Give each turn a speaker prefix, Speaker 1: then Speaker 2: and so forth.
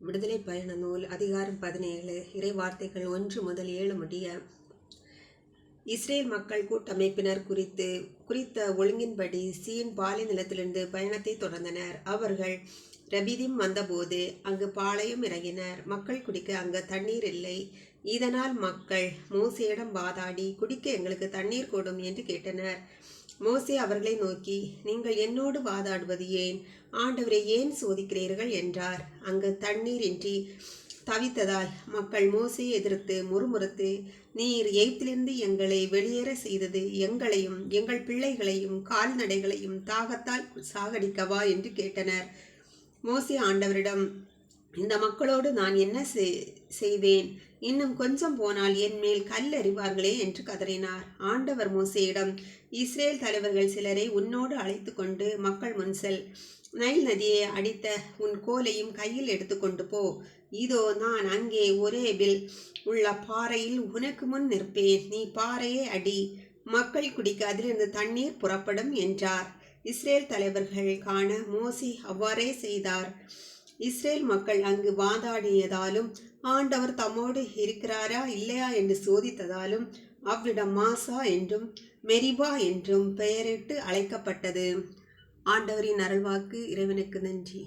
Speaker 1: விடுதலை பயண நூல் அதிகாரம் பதினேழு இறை வார்த்தைகள் ஒன்று முதல் ஏழு முடிய. இஸ்ரேல் மக்கள் கூட்டமைப்பினர் குறித்து குறித்த ஒழுங்கின்படி சீன் பாலை நிலத்திலிருந்து பயணத்தை தொடர்ந்தனர். அவர்கள் ரபிதிம் வந்தபோது அங்கு பாளையம் இறங்கினர். மக்கள் குடிக்க அங்கு தண்ணீர் இல்லை. இதனால் மக்கள் மூசையிடம் வாதாடி குடிக்க எங்களுக்கு தண்ணீர் கூடும் என்று கேட்டனர். மோசே அவர்களை நோக்கி நீங்கள் என்னோடு வாதாடுவது ஏன்? ஆண்டவரை ஏன் சோதிக்கிறீர்கள்? என்றார். அங்கு தண்ணீரின்றி தவித்ததால் மக்கள் மோசையை எதிர்த்து முறுமுறுத்து நீர் எய்த்திலிருந்து எங்களை வெளியேற செய்தது எங்களையும் எங்கள் பிள்ளைகளையும் கால்நடைகளையும் தாகத்தால் சாகடிக்கவா? என்று கேட்டனர். மோசி ஆண்டவரிடம் இந்த மக்களோடு நான் என்ன செய்- செய்வேன்? இன்னும் கொஞ்சம் போனால் என் மேல் கல் அறிவார்களே என்று கதறினார். ஆண்டவர் மோசேயிடம் இஸ்ரேல் தலைவர்கள் சிலரை உன்னோடு அழைத்து கொண்டு மக்கள் முன் செல். நைல் நதியை அடித்த உன் கோலையும் கையில் எடுத்துக்கொண்டு போ. இதோ நான் அங்கே ஒரேபில் உள்ள பாறையில் உனக்கு முன் நிற்பேன். நீ பாறையை அடி. மக்கள் குடிக்க அதிலிருந்து தண்ணீர் புறப்படும் என்றார். இஸ்ரேல் தலைவர்கள் காண மோசி அவ்வாறே செய்தார். இஸ்ரேல் மக்கள் அங்கு வாதாடியதாலும் ஆண்டவர் தம்மோடு இருக்கிறாரா? இல்லையா? என்று சோதித்ததாலும் அவ்விடம் மாசா என்றும் மெரிபா என்றும் பெயரிட்டு அழைக்கப்பட்டது. ஆண்டவரின் அருள்வாக்கு இறைவனுக்கு நன்றி.